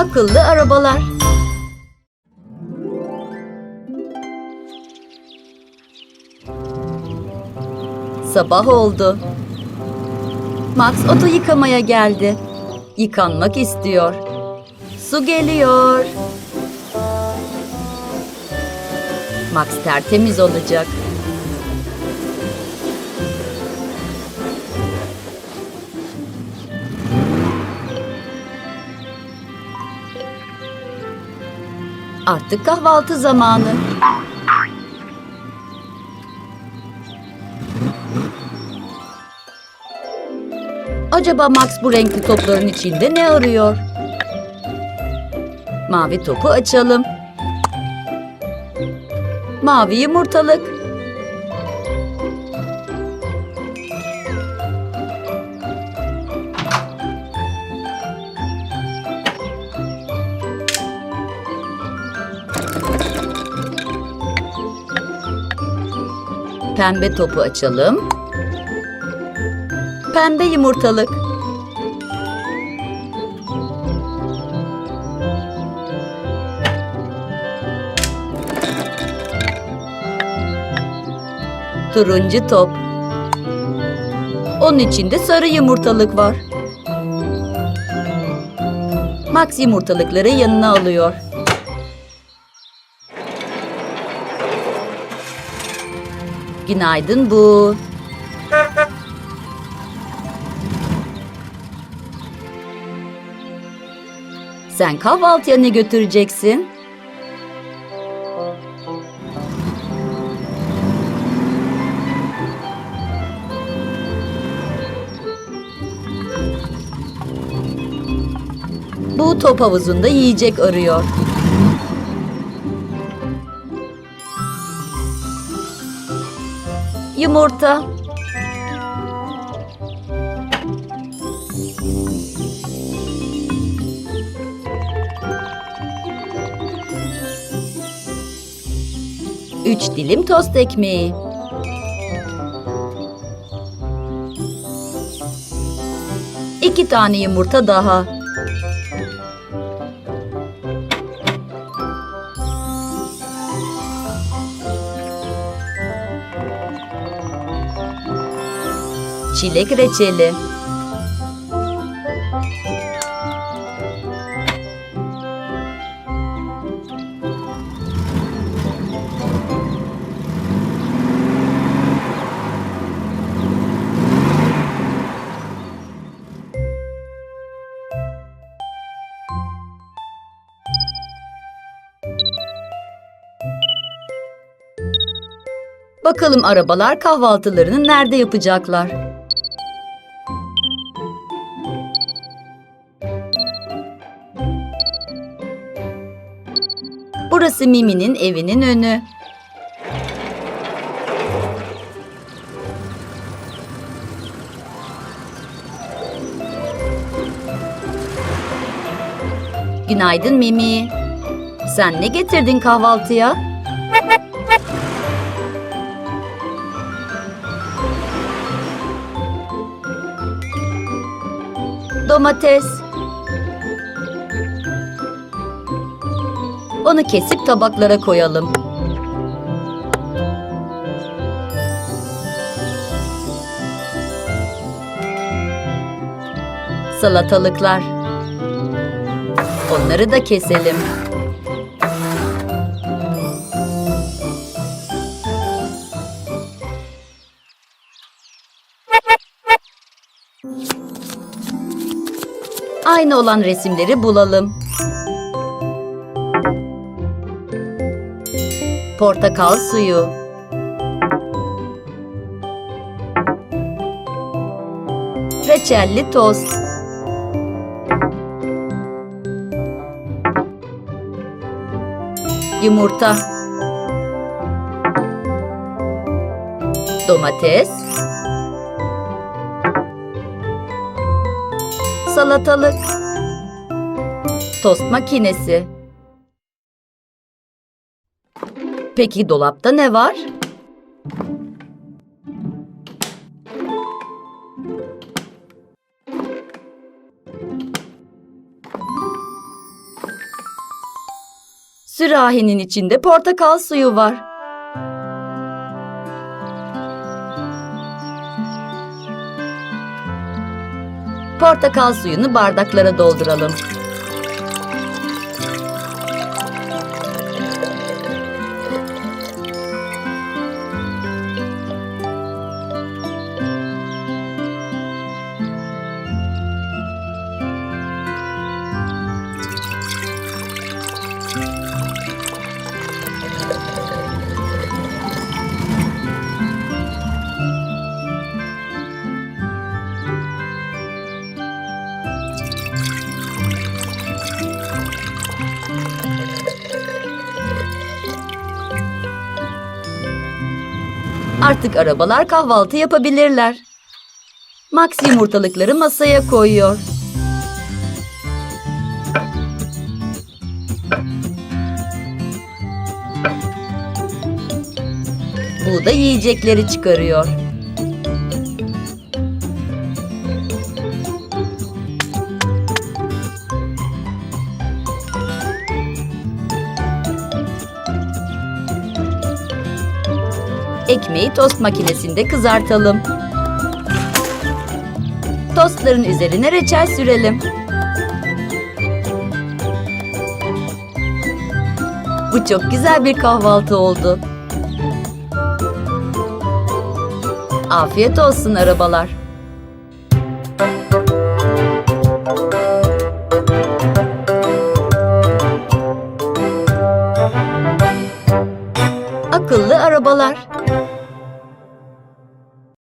Akıllı arabalar. Sabah oldu. Max oto yıkamaya geldi. Yıkanmak istiyor. Su geliyor. Max tertemiz olacak. Artık kahvaltı zamanı. Acaba Max bu renkli topların içinde ne arıyor? Mavi topu açalım. Mavi yumurtalık. Pembe topu açalım. Pembe yumurtalık. Turuncu top. Onun içinde sarı yumurtalık var. Max yumurtalıkları yanına alıyor. Günaydın bu. Sen kahvaltıya ne götüreceksin? Bu top havuzunda yiyecek arıyor. Yumurta. Üç dilim tost ekmeği. İki tane yumurta daha. Çilek reçeli. Bakalım arabalar kahvaltılarını nerede yapacaklar? Burası Mimi'nin evinin önü. Günaydın Mimi. Sen ne getirdin kahvaltıya? Domates. Onu kesip tabaklara koyalım. Salatalıklar. Onları da keselim. Aynı olan resimleri bulalım. Portakal suyu. Reçelli tost. Yumurta. Domates. Salatalık. Tost makinesi. Peki dolapta ne var? Sürahinin içinde portakal suyu var. Portakal suyunu bardaklara dolduralım. Artık arabalar kahvaltı yapabilirler. Max yumurtalıkları masaya koyuyor. Bu da yiyecekleri çıkarıyor. Ekmeği tost makinesinde kızartalım. Tostların üzerine reçel sürelim. Bu çok güzel bir kahvaltı oldu. Afiyet olsun arabalar.